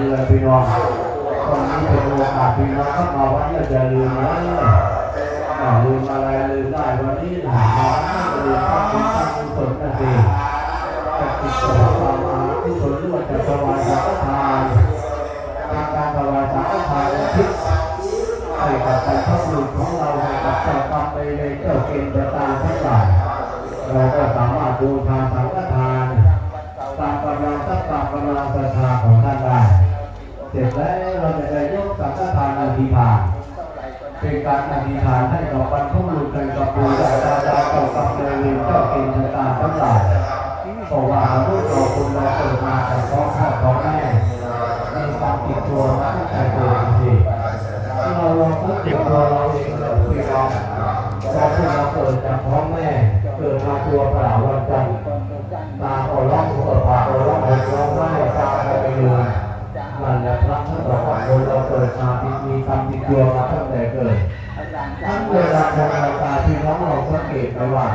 นี้เลยพี่น้องตอนนี้เป็นโอกาสพี่น้องเข้ามาวัดแล้จะลืมนะอ่าลืมอะไรลืมได้วันนี้หามาไม่ลืมพระคุณพระคุณสนนั่นเองจะติดต่อความมาที่สนหรือว่าจะสวายสังฆทานทางการถวายสังฆทานทิศให้กับแต่พระบุรุษของเราให้กับเจ้ากรรมในเวรเจ้าเกณฑ์จะตามทั้งหลายเราก็สามารถบูชาสังฆทานตามกำลังทรัพย์ตามกำลังศรัทธาของท่านได้ เสร็จแล้วเราจะได้ยกสังฆทานอธิษฐานเป็นการอธิษฐานให้กับบรรพบุรุษกันกับปู่ย่าตายาเจ้ากรรมนายเวรเจ้าเกณฑ์ชะตาทั้งหลายเพราะว่ามนุษย์เราคนเราเกิดมาแต่ท้องพ่อท้องแม่มีความติดตัวมาตั้งแต่เกิดจริงเราลองพูดถึงตัวเราเองเราคุยเราตอนที่เราเกิดจากท้องแม่เกิดมาตัวเปล่าวันจันทร์ นั่นและพระท่านบอกว่าคนเราเกิดมามีมีกรรมติดตัวมาตั้งแต่เกิดทั้งเวลาทำงายการที่น้องเราสังเกตไปว่า